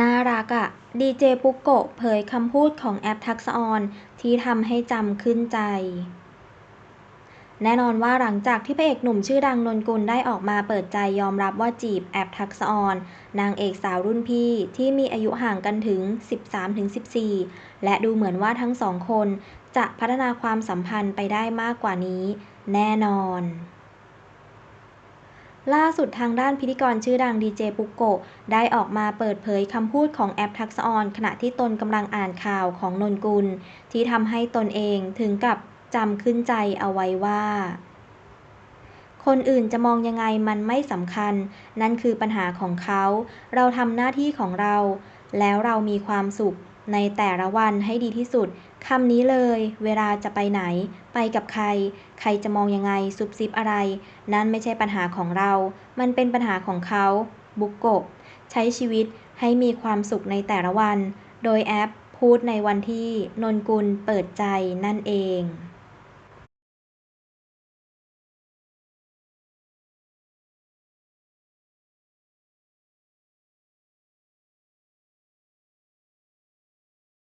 น่ารักอะดีเจปุ๊กโกะเผยคำพูดของแอปทักษออนที่ทำให้จำขึ้นใจ แน่นอนว่าหลังจากที่พระเอกหนุ่มชื่อดังนนกุลได้ออกมาเปิดใจยอมรับว่าจีบแอปทักษออนนางเอกสาวรุ่นพี่ที่มีอายุห่างกันถึง 13-14 และดูเหมือนว่าทั้งสองคนจะพัฒนาความสัมพันธ์ไปได้มากกว่านี้ แน่นอน ล่าสุดทางด้านพิธีกรชื่อดังดีเจปุกโกะได้ออกมาเปิดเผยคำพูดของแอปทักษออนขณะที่ตนกำลังอ่านข่าวของนนกุล ที่ทำให้ตนเองถึงกับจำขึ้นใจเอาไว้ว่า คนอื่นจะมองยังไงมันไม่สำคัญ นั่นคือปัญหาของเขา เราทำหน้าที่ของเรา แล้วเรามีความสุข ในแต่ละวันให้ดีที่สุด คำนี้เลย เวลาจะไปไหน ไปกับใคร ใครจะมองยังไงซุบซิบอะไร นั่นไม่ใช่ปัญหาของเรา มันเป็นปัญหาของเขา บุกโกะใช้ชีวิตให้มีความสุขในแต่ละวัน โดยแอปพูดในวันที่นนกุลเปิดใจนั่นเอง